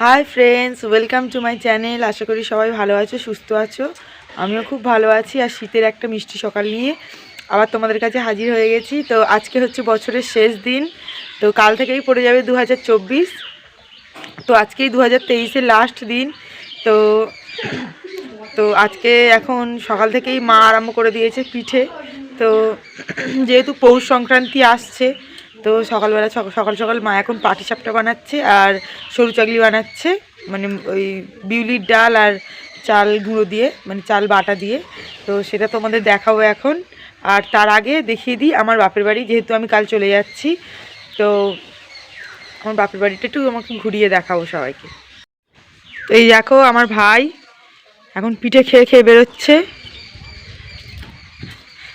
Hi friends welcome to my channel আশা করি সবাই ভালো আছো, সুস্থ আছো। আমিও খুব ভালো আছি। আর শীতের একটা মিষ্টি সকাল নিয়ে আবার তোমাদের কাছে হাজির হয়ে গেছি। তো আজকে হচ্ছে বছরের শেষ দিন। তো কাল থেকেই পড়ে যাবে দু হাজার চব্বিশ। তো আজকেই দু হাজার লাস্ট দিন। তো তো আজকে এখন সকাল থেকেই মা আরম্ভ করে দিয়েছে পিঠে। তো, যেহেতু পৌষ সংক্রান্তি আসছে তো সকালবেলা সক- সকাল সকাল মা এখন পাটি সাপটা বানাচ্ছে আর সরু চাগলি বানাচ্ছে মানে ওই বিউলির ডাল আর চাল গুঁড়ো দিয়ে মানে চাল বাটা দিয়ে। তো সেটা তোমাদের দেখাবো এখন। আর তার আগে দেখিয়ে দিই আমার বাপের বাড়ি, যেহেতু আমি কাল চলে যাচ্ছি। তো আমার বাপের বাড়িটা একটু আমাকে ঘুরিয়ে দেখাবো সবাইকে। তো এই দেখো আমার ভাই এখন পিঠে খেয়ে খেয়ে বেরোচ্ছে।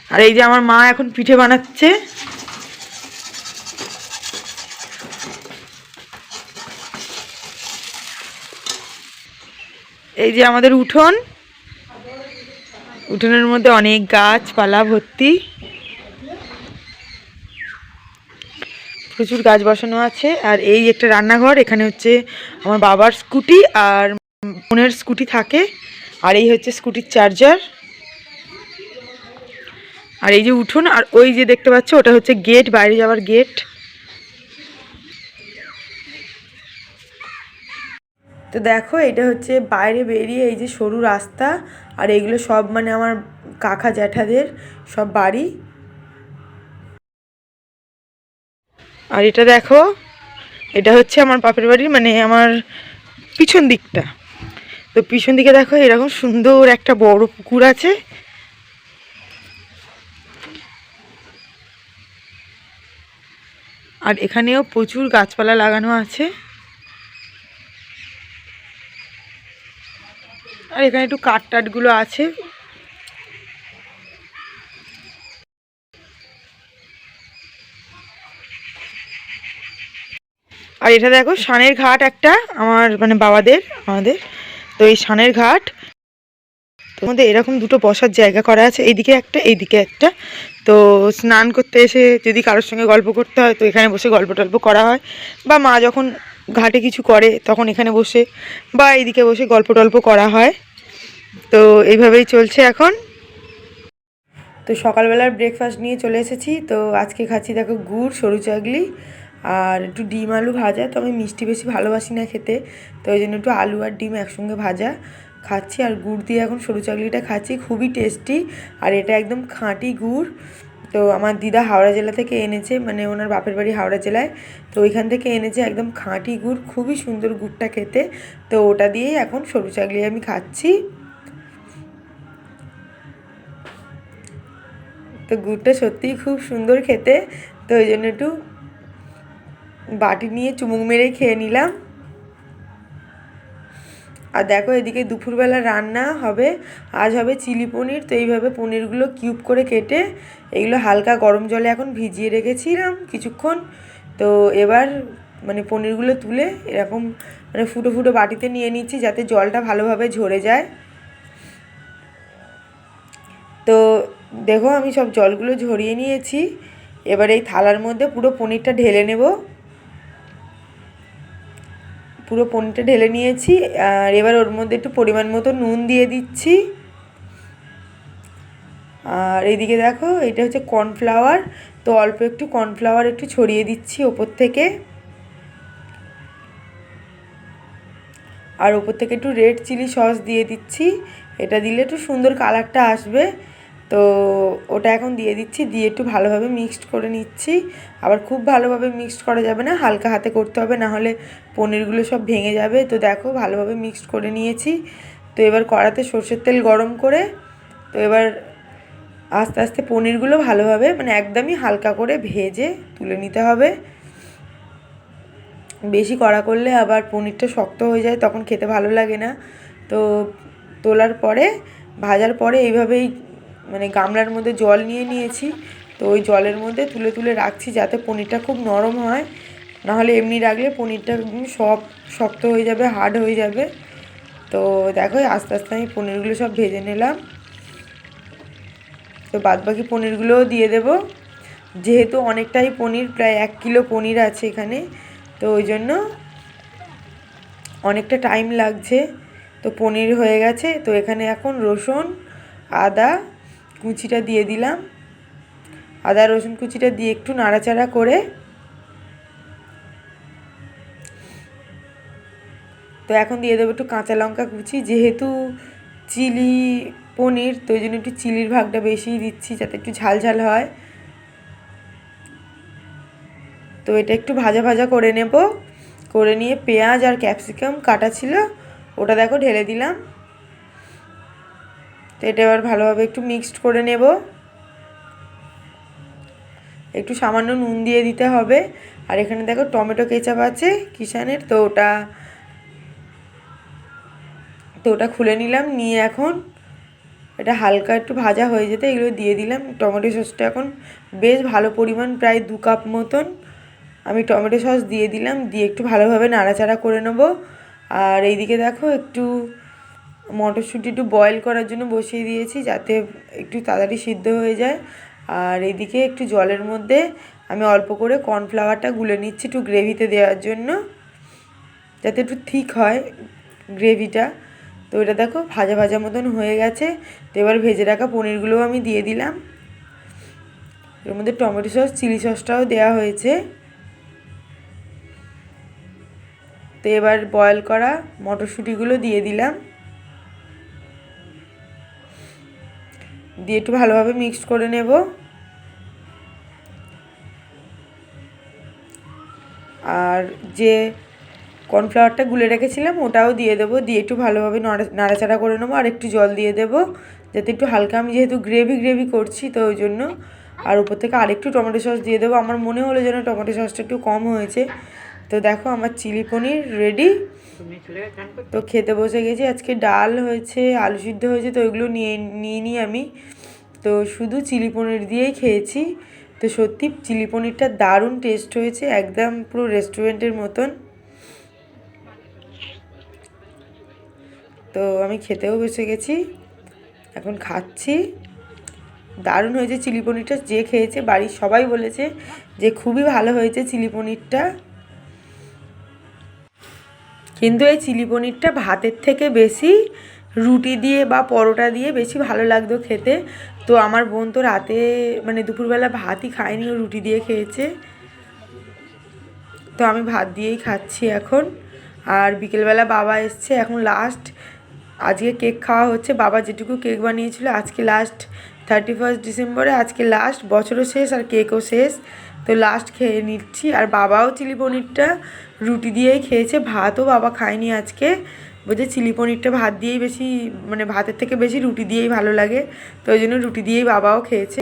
আর এই যে আমার মা এখন পিঠে বানাচ্ছে। এই যে আমাদের উঠোন। উঠোনের মধ্যে অনেক গাছপালা ভর্তি। প্রচুর গাছ বসানো আছে। আর এই একটা রান্নাঘর, এখানে হচ্ছে আমার বাবার স্কুটি আর বোনের স্কুটি থাকে। আর এই হচ্ছে স্কুটির চার্জার। আর এই যে উঠোন, আর ওই যে দেখতে পাচ্ছ, ওটা হচ্ছে গেট, বাইরে যাওয়ার গেট। তো দেখো, এটা হচ্ছে বাইরে বেরিয়ে এই যে সরু রাস্তা, আর এগুলো সব মানে আমার কাকা জ্যাঠাদের সব বাড়ি। আর এটা দেখো, এটা হচ্ছে আমার বাপের বাড়ি মানে আমার পিছন দিকটা। তো পিছন দিকে দেখো, এরকম সুন্দর একটা বড় পুকুর আছে। আর এখানেও প্রচুর গাছপালা লাগানো আছে। আর এখানে একটু কাঠ টাটগুলো আছে। আর এটা দেখো সানের ঘাট একটা, আমার মানে বাবাদের, আমাদের। তো এই সানের ঘাট তো মধ্যে এরকম দুটো বসার জায়গা করা আছে, এইদিকে একটা এইদিকে একটা। তো স্নান করতে এসে যদি কারোর সঙ্গে গল্প করতে হয়, তো এখানে বসে গল্প টল্প করা হয়। বা মা যখন ঘাটে কিছু করে, তখন এখানে বসে, বা এইদিকে বসে গল্প টল্প করা হয়। তো এইভাবেই চলছে এখন। তো সকালবেলার ব্রেকফাস্ট নিয়ে চলে এসেছি। তো আজকে খাচ্ছি দেখো গুড়, সরু চাগলি আর একটু ডিম আলু ভাজা। তো আমি মিষ্টি বেশি ভালোবাসি না খেতে, তো ওই জন্য একটু আলু আর ডিম একসঙ্গে ভাজা খাচ্ছি। আর গুড় দিয়ে এখন সরু চাগলিটা খাচ্ছি, খুবই টেস্টি আর এটা একদম খাঁটি গুড়। তো আমার দিদা হাওড়া জেলা থেকে এনেছে মানে ওনার বাপের বাড়ি হাওড়া জেলায়। তো ওইখান থেকে এনেছে একদম খাঁটি গুড়, খুবই সুন্দর গুড়টা খেতে। তো ওটা দিয়েই এখন সরু চাগলি আমি খাচ্ছি। তো গুড়টা সত্যিই খুব সুন্দর খেতে। তো ওই জন্য একটু বাটি নিয়ে চুমুক মেরে খেয়ে নিলাম। আর দেখো এদিকে দুপুরবেলা রান্না হবে, আজ হবে চিলি পনির, তো এইভাবে পনিরগুলো কিউব করে কেটে এগুলো হালকা গরম জলে এখন ভিজিয়ে রেখেছিলাম কিছুক্ষণ। তো এবার মানে পনিরগুলো তুলে এরকম মানে ফুটো ফুটো বাটিতে নিয়ে নিচ্ছি যাতে জলটা ভালোভাবে ঝরে যায়। তো দেখো, আমি সব জলগুলো ঝরিয়ে নিয়েছি। এবার এই থালার মধ্যে পুরো পনিরটা ঢেলে নেব। পুরো পনিরটা ঢেলে নিয়েছি। আর এবার ওর মধ্যে একটু পরিমাণ মতো নুন দিয়ে দিচ্ছি। আর এইদিকে দেখো, এটা হচ্ছে কর্নফ্লাওয়ার। তো অল্প একটু কর্নফ্লাওয়ার একটু ছড়িয়ে দিচ্ছি ওপর থেকে। আর ওপর থেকে একটু রেড চিলি সস দিয়ে দিচ্ছি। এটা দিলে একটু সুন্দর কালারটা আসবে। তো ওটা এখন দিয়ে দিচ্ছি, দিয়ে একটু ভালোভাবে মিক্সড করে নিচ্ছি। আবার খুব ভালোভাবে মিক্সড করা যাবে না, হালকা হাতে করতে হবে, না হলে পনিরগুলো সব ভেঙে যাবে। তো দেখো, ভালোভাবে মিক্সড করে নিয়েছি। তো এবার কড়াতে সর্ষের তেল গরম করে, তো এবার আস্তে আস্তে পনিরগুলো ভালোভাবে মানে একদমই হালকা করে ভেজে তুলে নিতে হবে। বেশি কড়া করলে আবার পনিরটা শক্ত হয়ে যায়, তখন খেতে ভালো লাগে না। তো তোলার পরে, ভাজার পরে এইভাবেই মানে গামলার মধ্যে জল নিয়ে নিয়েছি। তো ওই জলের মধ্যে তুলে তুলে রাখছি যাতে পনিরটা খুব নরম হয়। নাহলে এমনি রাখলে পনিরটা সব শক্ত হয়ে যাবে, হার্ড হয়ে যাবে। তো দেখো আস্তে আস্তে আমি পনিরগুলো সব ভেজে নিলাম। তো বাদবাকি পনিরগুলোও দিয়ে দেব। যেহেতু অনেকটাই পনির, প্রায় এক কিলো পনির আছে এখানে। তো ওই জন্য অনেকটা টাইম লাগছে। তো পনির হয়ে গেছে। তো এখানে এখন রসুন, আদা কুচিটা দিয়ে দিলাম। আদা, রসুন কুচিটা দিয়ে একটু নাড়াচাড়া করে তো এখন দিয়ে দেবো একটু কাঁচা লঙ্কা কুচি। যেহেতু চিলি পনির, তো ওই জন্য একটু চিলির ভাগটা বেশিই দিচ্ছি যাতে একটু ঝাল ঝাল হয়। তো এটা একটু ভাজা ভাজা করে নেব। করে নিয়ে পেঁয়াজ আর ক্যাপসিকাম কাটা ছিল, ওটা দেখো ঢেলে দিলাম। এটা এবার ভালোভাবে একটু মিক্সড করে নেব। একটু সামান্য নুন দিয়ে দিতে হবে। আর এখানে দেখো টমেটো কেচাপ আছে কিষানের, তো ওটা তো ওটা খুলে নিলাম, নিয়ে এখন এটা হালকা একটু ভাজা হয়ে যেতে এগুলো দিয়ে দিলাম। টমেটো সসটা এখন বেশ ভালো পরিমাণ প্রায় দু কাপ মতন আমি টমেটো সস দিয়ে দিলাম, দিয়ে একটু ভালোভাবে নাড়াচাড়া করে নেব। আর এইদিকে দেখো একটু মটরশুঁটি একটু বয়েল করার জন্য বসিয়ে দিয়েছি যাতে একটু তাড়াতাড়ি সিদ্ধ হয়ে যায়। আর এদিকে একটু জলের মধ্যে আমি অল্প করে কর্নফ্লাওয়ারটা গুলে নিচ্ছি একটু গ্রেভিতে দেওয়ার জন্য, যাতে একটু থিক হয় গ্রেভিটা তো এটা দেখো ভাজা ভাজা মতন হয়ে গেছে। তো এবার ভেজে রাখা পনিরগুলোও আমি দিয়ে দিলাম। এর মধ্যে টমেটো সস, চিলি সসটাও দেওয়া হয়েছে। তো এবার বয়েল করা মটরশুঁটিগুলো দিয়ে দিলাম। দিয়ে একটু ভালোভাবে মিক্সড করে নেব। আর যে কর্নফ্লাওয়ারটা গুলে রেখেছিলাম, ওটাও দিয়ে দেবো। দিয়ে একটু ভালোভাবে নড়া, নাড়াচাড়া করে নেব আর একটু জল দিয়ে দেবো। যাতে একটু হালকা, আমি যেহেতু গ্রেভি গ্রেভি করছি তো ওই জন্য। আর উপর থেকে আরেকটু টমেটো সস দিয়ে দেবো। আমার মনে হলো যেন টমেটো সসটা একটু কম হয়েছে। তো দেখো আমার চিলি পনির রেডি তো খেতে বসে গেছি। আজকে ডাল হয়েছে, আলু সিদ্ধ হয়েছে, তো ওইগুলো নিয়ে নিয়ে নিই আমি। তো শুধু চিলি পনির দিয়েই খেয়েছি। তো সত্যি চিলি পনিরটা দারুণ টেস্ট হয়েছে, একদম পুরো রেস্টুরেন্টের মতন। তো আমি খেতেও বসে গেছি। এখন খাচ্ছি। দারুণ হয়েছে চিলি পনিরটা, যে খেয়েছে, বাড়ির সবাই বলেছে যে খুবই ভালো হয়েছে চিলি পনিরটা। কিন্তু এই চিলি পনিরটা ভাতের থেকে বেশি রুটি দিয়ে বা পরোটা দিয়ে বেশি ভালো লাগতো খেতে। তো আমার বোন তো রাতে মানে দুপুরবেলা ভাতই খায়নি, ও রুটি দিয়ে খেয়েছে। তো আমি ভাত দিয়েই খাচ্ছি এখন। আর বিকেলবেলা বাবা এসছে, এখন লাস্ট আজকে কেক খাওয়া হচ্ছে। বাবা যেটুকু কেক বানিয়েছিল, আজকে লাস্ট থার্টি ফার্স্ট ডিসেম্বরে আজকে লাস্ট বছরও শেষ আর কেকও শেষ। তো লাস্ট খেয়ে নিচ্ছি। আর বাবাও চিলি পনিরটা রুটি দিয়েই খেয়েছে, ভাতও বাবা খায়নি আজকে। বলছে চিলি পনিরটা ভাত দিয়েই বেশি মানে ভাতের থেকে বেশি রুটি দিয়েই ভালো লাগে, তো ওই জন্য রুটি দিয়েই বাবাও খেয়েছে।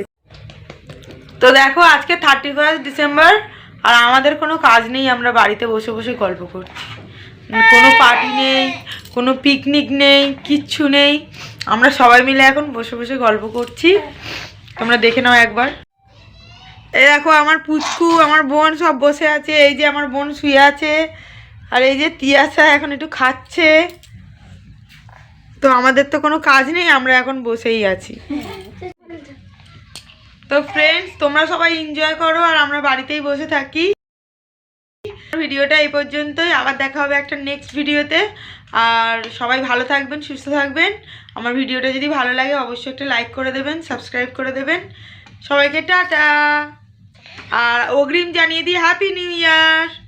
তো দেখো, আজকে থার্টি ফার্স্ট ডিসেম্বর আর আমাদের কোনো কাজ নেই, আমরা বাড়িতে বসে বসে গল্প করছি। কোনো পার্টি নেই, কোনো পিকনিক নেই, কিচ্ছু নেই। আমরা সবাই মিলে এখন বসে বসে গল্প করছি। তোমরা দেখে নাও একবার। এই দেখো, আমার পুচকু, আমার বোন সব বসে আছে, এই যে আমার বোন শুয়ে আছে, আর এই যে তিয়াসা এখন একটু খাচ্ছে। তো আমাদের তো কোনো কাজ নেই, আমরা এখন বসেই আছি। তো ফ্রেন্ডস তোমরা সবাই এনজয় করো, আর আমরা বাড়িতেই বসে থাকি। ভিডিওটা এই পর্যন্তই, আবার দেখা হবে একটা নেক্সট ভিডিওতে। আর সবাই ভালো থাকবেন, সুস্থ থাকবেন। আমার ভিডিওটা যদি ভালো লাগে, অবশ্যই একটা লাইক করে দেবেন সাবস্ক্রাইব করে দেবেন। সবাইকে টাটা! আর অগ্রিম জানিয়ে দিই হ্যাপি নিউ ইয়ার